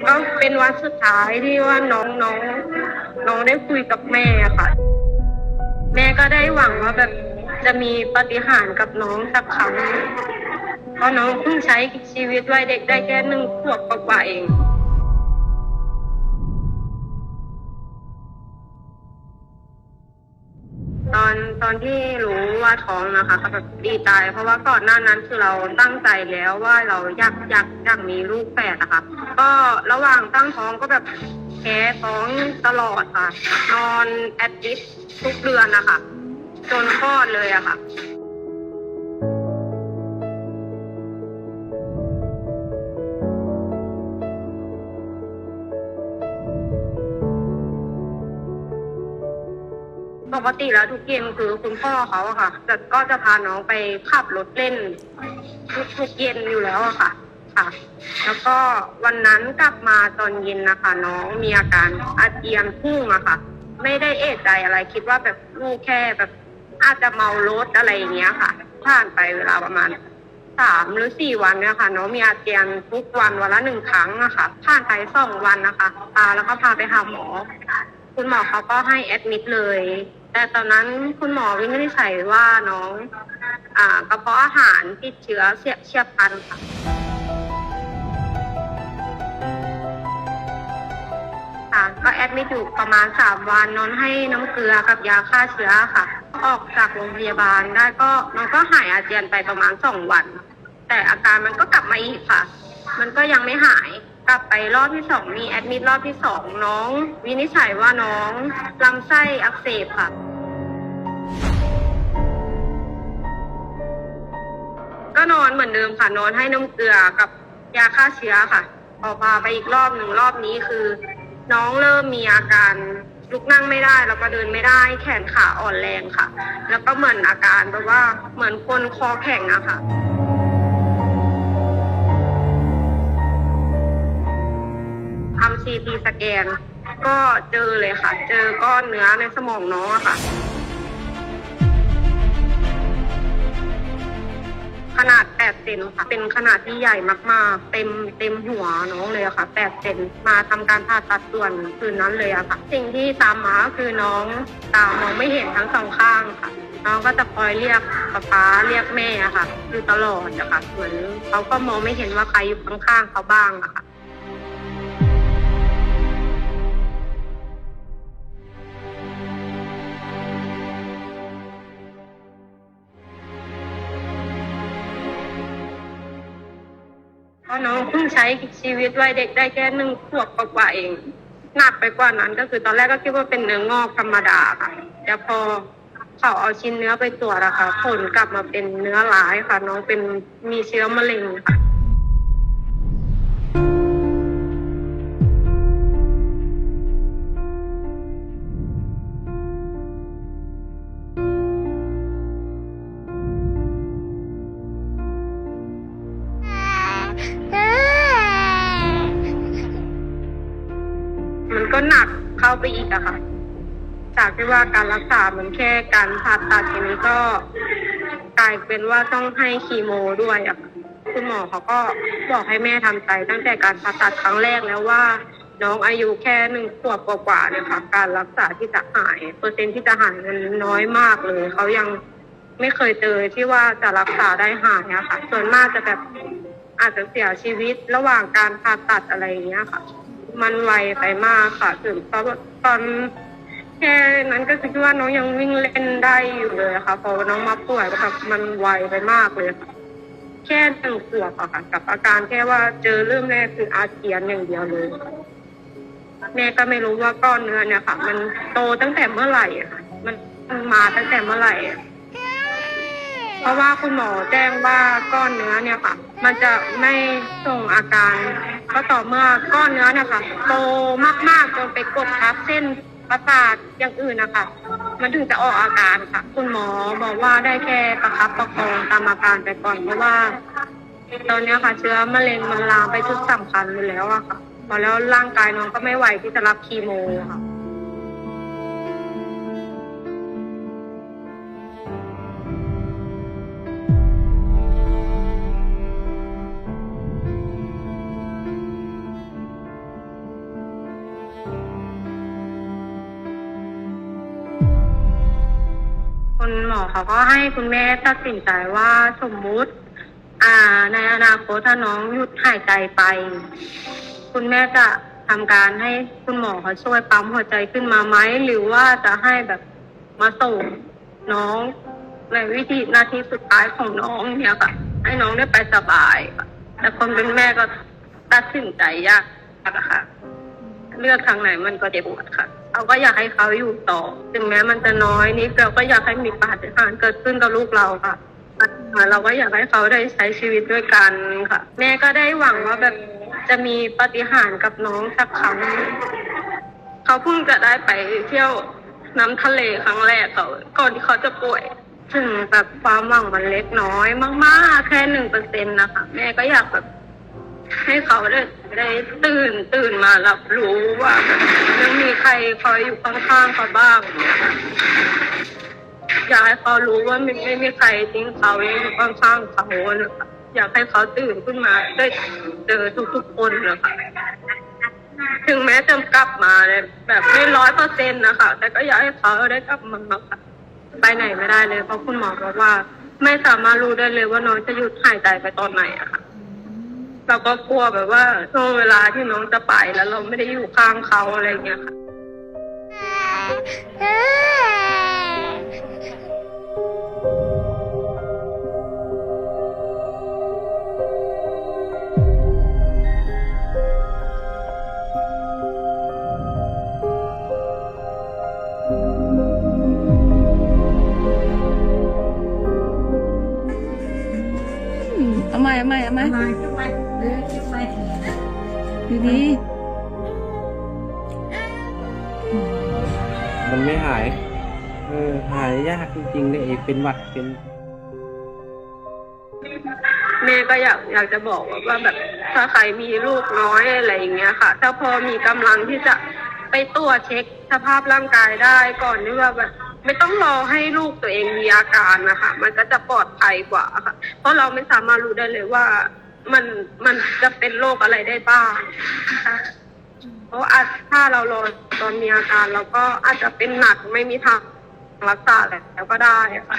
ก็เป็นวันสุดท้ายที่ว่าน้องน้องน้องได้คุยกับแม่ค่ะ แม่ก็ได้หวังว่าแบบจะมีปฏิหารย์กับน้องสักครั้งเพราะน้องเพิ่งใช้ชีวิตวัยเด็กได้แค่หนึ่งขวบกว่าๆเอง ตอนตอนที่ ว่าท้องนะคะก็แบบดีใจ เพราะว่าก่อนหน้านั้นคือเราตั้งใจแล้วว่าเราอยากอยากอยากมีลูกแฝดนะคะก็ระหว่างตั้งท้องก็แบบแพ้ท้องตลอดค่ะ นอนแอดดิสทุกเดือนนะคะจนคลอดเลยอะค่ะ ปกติแล้วทุกเย็นคือคุณพ่อเขาอะค่ะจะก็จะพาน้องไปขับรถเล่นทุกทุกเย็นอยู่แล้วอะค่ะ ค่ะ แล้วก็วันนั้นกลับมาตอนเย็นนะคะ น้องมีอาการอาเจียนพุ่งอะค่ะ ไม่ได้เอะใจอะไรคิดว่าแบบลูกแค่แบบอาจจะเมารถอะไรอย่างเงี้ยค่ะผ่านไปเวลาประมาณสามหรือสี่วันเนี่ยค่ะ น้องมีอาเจียนทุกวันวันละหนึ่งครั้งอะค่ะผ่านไปสองวันนะคะพาแล้วก็พาไปหาหมอ คุณหมอเขาก็ให้แอดมิดเลย แต่ตอนนั้นคุณหมอวินิจฉัยว่าน้อง อ่ากระเพาะอาหารติดเชื้อเสียเฉียบพลันค่ะ ค่ะก็แอดมิดอยู่ประมาณสามวันนอนให้น้ำเกลือกับยาฆ่าเชื้อค่ะ ออกจากโรงพยาบาลได้ก็มันก็หายอาเจียนไปประมาณสองวัน แต่อาการมันก็กลับมาอีกค่ะ มันก็ยังไม่หาย ลับไปรอบที่สองมีแอดมิดรอบที่สองน้อง วินิจฉัยว่าน้องลำไส้อักเสบค่ะ ก็นอนเหมือนเดิมค่ะ นอนให้น้ำเกลือกับยาฆ่าเชื้อค่ะพอพาไปอีกรอบหนึ่งรอบนี้คือ น้องเริ่มมีอาการลุกนั่งไม่ได้แล้วก็เดินไม่ได้แขนขาอ่อนแรงค่ะ แล้วก็เหมือนอาการแบบว่าเหมือนคนคอแข็งอะค่ะ ทำซีทีสแกน ก็เจอเลยค่ะ เจอก้อนเนื้อในสมองน้องอะค่ะ ขนาด8เซนค่ะ เป็นขนาดที่ใหญ่มากๆ เต็มเต็มหัวน้องเลยอะค่ะ8เซนมาทำการผ่าตัดด่วนคืนนั้นเลยอะค่ะ สิ่งที่ตามมาก็คือน้องตามองไม่เห็นทั้งสองข้างค่ะ น้องก็จะคอยเรียกป๊าป๊าเรียกแม่อะค่ะ อยู่ตลอดอะค่ะ เหมือนเขาก็มองไม่เห็นว่าใครอยู่ข้างๆเขาบ้างอะค่ะ ราะน้องเพิ่งใช้ชีวิตวัยเด็กได้แค่หนึ่งขวบกว่าๆเองหนักไปกว่านั้นก็คือตอนแรกก็คิดว่าเป็นเนื้องอกธรรมดาค่ะแต่พอเขาเอาชิ้นเนื้อไปตรวจอะค่ะผลกลับมาเป็นเนื้อร้ายค่ะ น้องเป็นมีเชื้อมะเร็งค่ะ ก็หนักเข้าไปอีกอะค่ะ จากที่ว่าการรักษาเหมือนแค่การผ่าตัดทีนี้ก็กลายเป็นว่าต้องให้คีโมด้วยอะค่ะคุณหมอเขาก็บอกให้แม่ทำใจตั้งแต่การผ่าตัดครั้งแรกแล้วว่า น้องอายุแค่หนึ่งขวบกว่าๆเนี่ยค่ะการรักษาที่จะหายเปอร์เซ็นที่จะหายมันน้อยมากเลยเขายังไม่เคยเจอที่ว่าจะรักษาได้หายอะค่ะส่วนมากจะแบบอาจจะเสียชีวิตระหว่างการผ่าตัดอะไรอย่างเงี้ยค่ะ มันไวไปมากค่ะถึงเพราะว่าตอนแค่นั้นก็คือว่าน้องยังวิ่งเล่นได้อยู่เลยค่ะ พอน้องมาป่วยก็แบบมันไวไปมากเลยค่ะแค่หนึ่งขวบอะค่ะ กับอาการแค่ว่าเจอเริ่มแรกคืออาเจียนอย่างเดียวเลยแม่ก็ไม่รู้ว่าก้อนเนื้อเนี่ยค่ะ มันโตตั้งแต่เมื่อไหร่อะค่ะมันมาตั้งแต่เมื่อไหร่เพราะว่าคุณหมอแจ้งว่าก้อนเนื้อเนี่ยค่ะ มันจะไม่ส่งอาการ ก็ต่อเมื่อก้อนเนื้อนะคะโตมากๆจนไปกดทับเส้นประสาทอย่างอื่นนะคะมันถึงจะออกอาการค่ะ คุณหมอบอกว่าได้แค่ประคับประคองตามอาการไปก่อนเพราะว่า ตอนนี้ค่ะเชื้อมะเร็งมันลามไปจุดสำคัญอยู่แล้วอะค่ะพอแล้วร่างกายน้องก็ไม่ไหวที่จะรับคีโมค่ะ คุณหมอเขาก็ให้คุณแม่ตัดสินใจว่าสมมุติ อ่า ในอนาคตถ้าน้องหยุดหายใจไป คุณแม่จะทำการให้คุณหมอเขาช่วยปั๊มหัวใจขึ้นมาไหมหรือว่าจะให้แบบมาส่งน้องในวิธีนาทีสุดท้ายของน้องเนี่ยค่ะ ให้น้องได้ไปสบายค่ะแต่คนเป็นแม่ก็ตัดสินใจยากอะคะเลือกทางไหนมันก็เจ็บปวดค่ะ เราก็อยากให้เขาอยู่ต่อ ถึงแม้มันจะน้อยนิดเราก็อยากให้มีปาฏิหาริย์เกิดขึ้นกับลูกเราค่ะเราก็อยากให้เขาได้ใช้ชีวิตด้วยกันค่ะ แม่ก็ได้หวังว่าแบบจะมีปาฏิหาริย์กับน้องสักครั้งเขาเพิ่งจะได้ไปเที่ยวน้ำทะเลครั้งแรกเขาก่อนที่เขาจะป่วยถึงแบบความหวังมันเล็กน้อยมาก ๆ แค่หนึ่งเปอร์เซ็นต์นะคะ แม่ก็อยากแบบ ให้เขาได้ได้ตื่นตื่นมารับรู้ว่ายังมีใครคอยอยู่ข้างๆเขาบ้างเนี่ยอยากให้เขารู้ว่าไม่ไม่มีใครทิ้งเขายังอยู่ข้างๆเขานะคะอยากให้เขาตื่นขึ้นมาได้เจอทุกๆคนนะคะถึงแม้จะกลับมาเนี่ยแบบไม่ร้อยเปอร์เซ็นต์นะคะ แต่ก็อยากให้เขาได้กลับมาค่ะไปไหนไม่ได้เลยเพราะคุณหมอบอกว่า ไม่สามารถรู้ได้เลยว่าน้องจะหยุดหายใจไปตอนไหนอะ เราก็กลัวแบบว่าช่วงเวลาที่น้องจะไปแล้วเราไม่ได้อยู่ข้างเขาอะไรอย่างเงี้ยค่ะอืมเอาใหม่เอาใหม่เอาใหม่ ดีดีมันไม่หาย เออ หายยากจริงๆเลยไอ้เป็นหวัดเป็นแม่ก็อยากอยากจะบอกว่าว่าแบบถ้าใครมีลูกน้อยอะไรอย่างเงี้ยค่ะ ถ้าพอมีกำลังที่จะไปตรวจเช็คสภาพร่างกายได้ก่อนที่ว่าแบบไม่ต้องรอให้ลูกตัวเองมีอาการนะคะ มันก็จะปลอดภัยกว่าค่ะ เพราะเราไม่สามารถรู้ได้เลยว่า มันมันจะเป็นโรคอะไรได้บ้างค่ะเพราะอาจถ้าเรารอตอนมีอาการเราก็อาจจะเป็นหนักไม่มีทางรักษาแล้วก็ได้ค่ะ